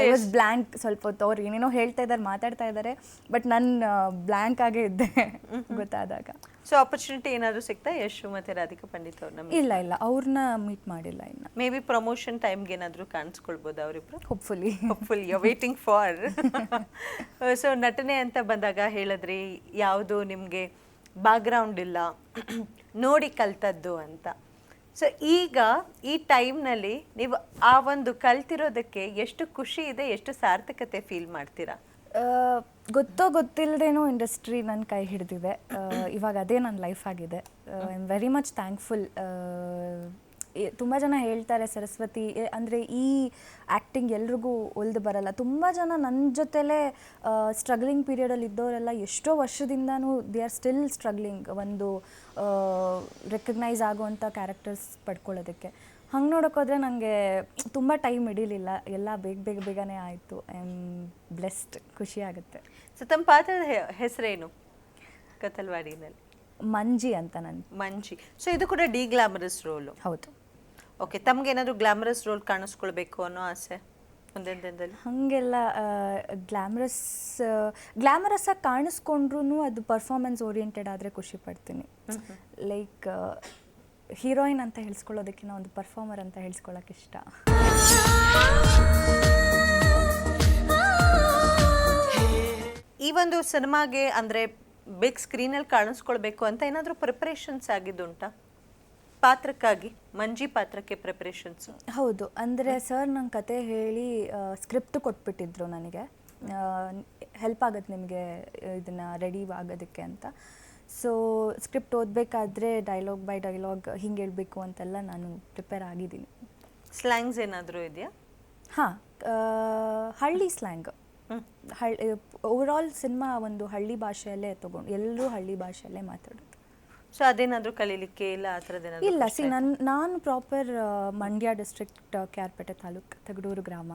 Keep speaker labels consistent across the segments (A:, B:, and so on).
A: I was blank ಸ್ವಲ್ಪ ಹೊತ್ತು ಅವ್ರು ಏನೇನೋ ಹೇಳ್ತಾ ಇದ್ದಾರೆ ಮಾತಾಡ್ತಾ ಇದ್ದಾರೆ ಬಟ್ ನಾನು ಬ್ಲ್ಯಾಂಕ್ ಆಗೇ ಇದ್ದೆ ಗೊತ್ತಾದಾಗ.
B: ಸೊ ಆಪರ್ಚುನಿಟಿ ಏನಾದರೂ ಸಿಗ್ತಾ? ಯಶು ಮತ್ತು ರಾಧಿಕಾ ಪಂಡಿತ್ ಅವ್ರು ನಮಗೆ?
A: ಇಲ್ಲ ಇಲ್ಲ ಅವ್ರನ್ನ ಮೀಟ್ ಮಾಡಿಲ್ಲ ಇನ್ನು.
B: ಮೇ ಬಿ ಪ್ರಮೋಷನ್ ಟೈಮ್ಗೆ ಏನಾದರೂ ಕಾಣಿಸ್ಕೊಳ್ಬೋದು ಅವರಿಬ್ರು?
A: Hopefully
B: hopeful you waiting for so ನಟನೆ ಅಂತ ಬಂದಾಗ ಹೇಳಿದ್ರಿ ಯಾವುದು ನಿಮಗೆ ಬ್ಯಾಕ್ಗ್ರೌಂಡ್ ಇಲ್ಲ ನೋಡಿ ಕಲ್ತದ್ದು ಅಂತ. ಸೊ ಈಗ ಈ ಟೈಮ್ನಲ್ಲಿ ನೀವು ಆ ಒಂದು ಕಲ್ತಿರೋದಕ್ಕೆ ಎಷ್ಟು ಖುಷಿ ಇದೆ, ಎಷ್ಟು ಸಾರ್ಥಕತೆ ಫೀಲ್ ಮಾಡ್ತೀರಾ?
A: ಗೊತ್ತೋ ಗೊತ್ತಿಲ್ಲದೇನೋ ಇಂಡಸ್ಟ್ರಿ ನನ್ನ ಕೈ ಹಿಡಿದಿದೆ. ಇವಾಗ ಅದೇ ನನ್ನ ಲೈಫ್ ಆಗಿದೆ. I am very much thankful ತುಂಬ ಜನ ಹೇಳ್ತಾರೆ ಸರಸ್ವತಿ ಅಂದರೆ ಈ ಆ್ಯಕ್ಟಿಂಗ್ ಎಲ್ರಿಗೂ ಒಲ್ದು ಬರಲ್ಲ. ತುಂಬ ಜನ ನನ್ನ ಜೊತೆಲೇ ಸ್ಟ್ರಗ್ಲಿಂಗ್ ಪೀರಿಯಡಲ್ಲಿ ಇದ್ದವರೆಲ್ಲ ಎಷ್ಟೋ ವರ್ಷದಿಂದನೂ ದೇ ಆರ್ ಸ್ಟಿಲ್ ಸ್ಟ್ರಗ್ಲಿಂಗ್ ಒಂದು ರೆಕಗ್ನೈಸ್ ಆಗುವಂಥ ಕ್ಯಾರೆಕ್ಟರ್ಸ್ ಪಡ್ಕೊಳ್ಳೋದಕ್ಕೆ. ಹಂಗೆ ನೋಡೋಕ್ಕೋದ್ರೆ ನನಗೆ ತುಂಬ ಟೈಮ್ ಹಿಡೀಲಿಲ್ಲ. ಎಲ್ಲ ಬೇಗ ಬೇಗ ಬೇಗನೆ ಆಯಿತು. ಐ ಆಮ್ ಬ್ಲೆಸ್ಡ್ ಖುಷಿ ಆಗುತ್ತೆ.
B: ಸೊ ತಮ್ಮ ಪಾತ್ರದ ಹೆಸರೇನು? ಕತಲ್ವಾಡಿನಲ್ಲಿ.
A: ಮಂಜಿ ಅಂತ ನನ್ನ
B: ಮಂಜಿ. ಸೊ ಇದು ಕೂಡ ಡಿ ಗ್ಲಾಮರಸ್ ರೋಲು.
A: ಹೌದು.
B: ಓಕೆ ತಮ್ಗೇನಾದರೂ ಗ್ಲಾಮರಸ್ ರೋಲ್ ಕಾಣಿಸ್ಕೊಳ್ಬೇಕು ಅನ್ನೋ ಆಸೆ ಮುಂದಿನ ದಿನದಲ್ಲಿ?
A: ಹಾಗೆಲ್ಲ ಗ್ಲ್ಯಾಮರಸ್ ಗ್ಲ್ಯಾಮರಸ್ ಆಗಿ ಕಾಣಿಸ್ಕೊಂಡ್ರು ಅದು ಪರ್ಫಾರ್ಮೆನ್ಸ್ ಓರಿಯೆಂಟೆಡ್ ಆದರೆ ಖುಷಿ ಪಡ್ತೀನಿ. ಲೈಕ್ ಹೀರೋಯಿನ್ ಅಂತ ಹೇಳ್ಸ್ಕೊಳ್ಳೋದಕ್ಕಿಂತ ಒಂದು ಪರ್ಫಾರ್ಮರ್ ಅಂತ ಹೇಳ್ಸ್ಕೊಳ್ಳೋಕೆ ಇಷ್ಟ.
B: ಈ ಒಂದು ಸಿನಿಮಾಗೆ ಅಂದರೆ ಬಿಗ್ ಸ್ಕ್ರೀನಲ್ಲಿ ಕಾಣಿಸ್ಕೊಳ್ಬೇಕು ಅಂತ ಏನಾದರೂ ಪ್ರಿಪರೇಷನ್ಸ್ ಆಗಿದ್ದುಂಟಾ? ಪಾತ್ರಕ್ಕಾಗಿ ಮಂಜಿ ಪಾತ್ರಕ್ಕೆ ಪ್ರಿಪರೇಷನ್ಸ್
A: ಹೌದು ಅಂದರೆ ಸರ್ ನಂಗೆ ಕತೆ ಹೇಳಿ ಸ್ಕ್ರಿಪ್ಟ್ ಕೊಟ್ಬಿಟ್ಟಿದ್ರು ನನಗೆ. ಹೆಲ್ಪ್ ಆಗುತ್ತೆ ನಿಮಗೆ ಇದನ್ನು ರೆಡಿ ಆಗೋದಕ್ಕೆ ಅಂತ. ಸೊ ಸ್ಕ್ರಿಪ್ಟ್ ಓದಬೇಕಾದ್ರೆ ಡೈಲಾಗ್ ಬೈ ಡೈಲಾಗ್ ಹಿಂಗೆ ಹೇಳಬೇಕು ಅಂತೆಲ್ಲ ನಾನು ಪ್ರಿಪೇರ್ ಆಗಿದ್ದೀನಿ.
B: ಸ್ಲ್ಯಾಂಗ್ಸ್ ಏನಾದರೂ ಇದೆಯಾ?
A: ಹಾಂ ಹಳ್ಳಿ ಸ್ಲ್ಯಾಂಗ್ ಹಳ್ಳಿ ಓವರಾಲ್ ಸಿನಿಮಾ ಒಂದು ಹಳ್ಳಿ ಭಾಷೆಯಲ್ಲೇ ತೊಗೊಂಡು ಎಲ್ಲರೂ ಹಳ್ಳಿ ಭಾಷೆಯಲ್ಲೇ ಮಾತಾಡೋದು.
B: ಸೊ ಅದೇನಾದರೂ ಕಲೀಲಿಕ್ಕೆ ಇಲ್ಲ ಆ ಥರದ್ದೇನಾದರೂ
A: ಇಲ್ಲ ಸಿ ನನ್ನ ನಾನು ಪ್ರಾಪರ್ ಮಂಡ್ಯ ಡಿಸ್ಟ್ರಿಕ್ಟ್ ಕ್ಯಾರ್ಪೇಟೆ ತಾಲೂಕು ತಗಡೂರು ಗ್ರಾಮ.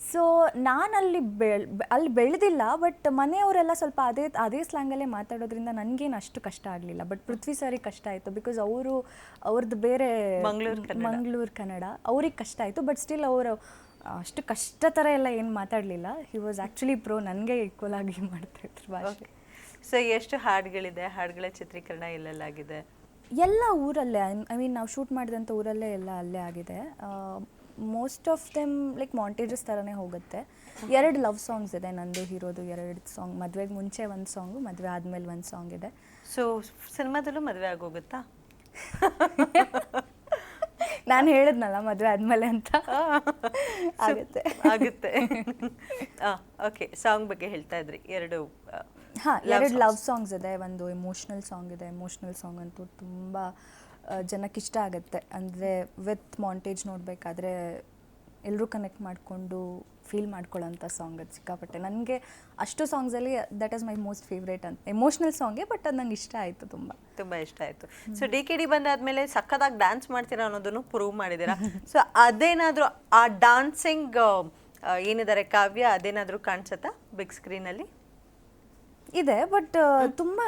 A: ಸೊ ನಾನು ಅಲ್ಲಿ ಬೆಳ್ ಅಲ್ಲಿ ಬೆಳೆದಿಲ್ಲ ಬಟ್ ಮನೆಯವರೆಲ್ಲ ಸ್ವಲ್ಪ ಅದೇ ಅದೇ ಸ್ಲ್ಯಾಂಗಲ್ಲೇ ಮಾತಾಡೋದ್ರಿಂದ ನನಗೇನು ಅಷ್ಟು ಕಷ್ಟ ಆಗಲಿಲ್ಲ. ಬಟ್ ಪೃಥ್ವಿ ಸರಿ ಕಷ್ಟ ಆಯಿತು ಬಿಕಾಸ್ ಅವರು ಅವ್ರದ್ದು ಬೇರೆ
B: ಮಂಗ್ಳೂರ್ ಕನ್ನಡ.
A: ಮಂಗಳೂರು ಕನ್ನಡ. ಅವ್ರಿಗೆ ಕಷ್ಟ ಆಯಿತು ಬಟ್ ಸ್ಟಿಲ್ ಅವರು ಅಷ್ಟು ಕಷ್ಟ ಥರ ಎಲ್ಲ ಏನು ಮಾತಾಡಲಿಲ್ಲ. ಹಿ ವಾಸ್ ಆ್ಯಕ್ಚುಲಿ ಪ್ರೋ ನನಗೆ ಈಕ್ವಲ್ ಆಗಿ ಮಾಡ್ತಾಯಿದ್ರು ಭಾಷೆ.
B: ಸೊ ಎಷ್ಟು ಹಾಡುಗಳಿದೆ? ಹಾಡುಗಳ ಚಿತ್ರೀಕರಣ ಎಲ್ಲೆಲ್ಲಾಗಿದೆ
A: ಎಲ್ಲ ಊರಲ್ಲೇ. ಐ ಮೀನ್ ನಾವು ಶೂಟ್ ಮಾಡಿದಂಥ ಊರಲ್ಲೇ ಎಲ್ಲ ಅಲ್ಲೇ ಆಗಿದೆ. Most of them like montages ಥರನೇ ಹೋಗುತ್ತೆ. ಎರಡು ಲವ್ ಸಾಂಗ್ಸ್ ಇದೆ. ನಂದು ಹೀರೋದು ಎರಡು ಸಾಂಗ್ ಮದುವೆಗೆ ಮುಂಚೆ ಒಂದು ಸಾಂಗು ಮದುವೆ ಆದಮೇಲೆ ಒಂದು ಸಾಂಗ್ ಇದೆ.
B: ಸೊ ಸಿನಿಮಾದಲ್ಲೂ ಮದುವೆ ಆಗೋಗುತ್ತಾ?
A: ನಾನು ಹೇಳಿದ್ನಲ್ಲ ಮದುವೆ ಆದಮೇಲೆ ಅಂತ. ಆಗುತ್ತೆ.
B: ಆಗುತ್ತೆ. ಓಕೆ ಸಾಂಗ್ ಬಗ್ಗೆ ಹೇಳ್ತಾ ಇದ್ರಿ. ಎರಡು
A: ಹಾಂ ಎರಡು ಲವ್ ಸಾಂಗ್ಸ್ ಇದೆ ಒಂದು ಎಮೋಷ್ನಲ್ ಸಾಂಗ್ ಇದೆ. ಎಮೋಷ್ನಲ್ ಸಾಂಗ್ ಅಂತೂ ತುಂಬ ಜನಕ್ಕೆ ಇಷ್ಟ ಆಗುತ್ತೆ. ಅಂದರೆ ವಿತ್ ಮಾಂಟೇಜ್ ನೋಡಬೇಕಾದ್ರೆ ಎಲ್ಲರೂ ಕನೆಕ್ಟ್ ಮಾಡಿಕೊಂಡು ಫೀಲ್ ಮಾಡ್ಕೊಳ್ಳೋಂಥ ಸಾಂಗ್ ಅದು ಸಿಕ್ಕಾಪಟ್ಟೆ. ನನಗೆ ಅಷ್ಟು ಸಾಂಗ್ಸಲ್ಲಿ that is my most favourite ಅಂತ. ಎಮೋಷ್ನಲ್ ಸಾಂಗೇ ಬಟ್ ಅದು ನಂಗೆ ಇಷ್ಟ ಆಯಿತು ತುಂಬ.
B: ತುಂಬ ಇಷ್ಟ ಆಯಿತು. ಸೊ ಡಿ ಕೆ ಡಿ ಬಂದಾದ್ಮೇಲೆ ಸಖತ್ತಾಗಿ ಡ್ಯಾನ್ಸ್ ಮಾಡ್ತೀರಾ ಅನ್ನೋದನ್ನು ಪ್ರೂವ್ ಮಾಡಿದ್ದೀರಾ? ಸೊ ಅದೇನಾದರೂ ಆ ಡಾನ್ಸಿಂಗ್ ಏನಿದ್ದಾರೆ ಕಾವ್ಯ ಅದೇನಾದರೂ ಕಾಣಿಸುತ್ತಾ? ಬಿಗ್ ಸ್ಕ್ರೀನಲ್ಲಿ
A: ಇದೆ ಬಟ್ ತುಂಬ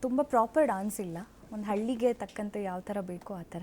A: ತುಂಬ ಪ್ರಾಪರ್ ಡಾನ್ಸ್ ಇಲ್ಲ. ಒಂದು ಹಳ್ಳಿಗೆ ತಕ್ಕಂತೆ ಯಾವ ಥರ ಬೇಕೋ ಆ ಥರ